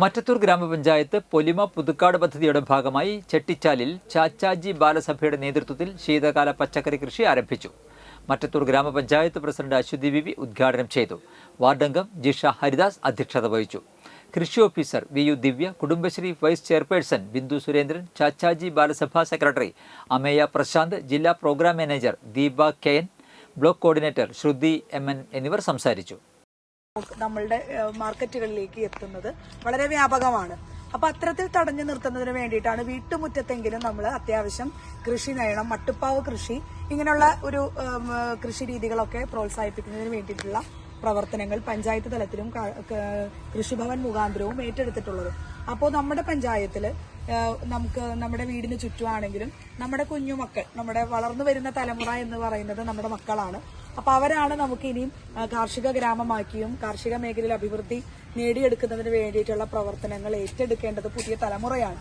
മറ്റത്തൂർ ഗ്രാമപഞ്ചായത്ത് പൊലിമ പുതുക്കാട് പദ്ധതിയുടെ ഭാഗമായി ചെട്ടിച്ചാലിൽ ചാച്ചാജി ബാലസഭയുടെ നേതൃത്വത്തിൽ ശീതകാല പച്ചക്കറി കൃഷി ആരംഭിച്ചു. മറ്റത്തൂർ ഗ്രാമപഞ്ചായത്ത് പ്രസിഡന്റ് അശ്വതി ബിബി ഉദ്ഘാടനം ചെയ്തു. വാർഡംഗം ജിഷ ഹരിദാസ് അധ്യക്ഷത വഹിച്ചു. കൃഷി officer V U Divya Kudumbashree vice chairperson Bindu Surendran Chachaji Balasabha secretary Ameya Prashanth ജില്ലാ program manager Deepa K N block coordinator Shruthi M എന്നിവർ സംസാരിച്ചു. നമ്മളുടെ മാർക്കറ്റുകളിലേക്ക് എത്തുന്നത് വളരെ വ്യാപകമാണ്. അപ്പൊ അത്തരത്തിൽ തടഞ്ഞു നിർത്തുന്നതിന് വേണ്ടിയിട്ടാണ് വീട്ടുമുറ്റത്തെങ്കിലും നമ്മൾ അത്യാവശ്യം കൃഷി നയണം മട്ടുപ്പാവ് കൃഷി ഇങ്ങനെയുള്ള ഒരു കൃഷി രീതികളൊക്കെ പ്രോത്സാഹിപ്പിക്കുന്നതിന് വേണ്ടിയിട്ടുള്ള പ്രവർത്തനങ്ങൾ പഞ്ചായത്ത് തലത്തിലും കൃഷിഭവൻ മുഖാന്തരവും ഏറ്റെടുത്തിട്ടുള്ളത്. അപ്പോൾ നമ്മുടെ പഞ്ചായത്തിൽ നമുക്ക് നമ്മുടെ വീടിന് ചുറ്റുമാണെങ്കിലും നമ്മുടെ കുഞ്ഞുമക്കൾ നമ്മുടെ വളർന്നു വരുന്ന തലമുറ എന്ന് പറയുന്നത് നമ്മുടെ മക്കളാണ്. അപ്പൊ അവരാണ് നമുക്ക് ഇനിയും കാർഷിക ഗ്രാമമാക്കിയും കാർഷിക മേഖലയിൽ അഭിവൃദ്ധി നേടിയെടുക്കുന്നതിന് വേണ്ടിയിട്ടുള്ള പ്രവർത്തനങ്ങൾ ഏറ്റെടുക്കേണ്ടത് പുതിയ തലമുറയാണ്.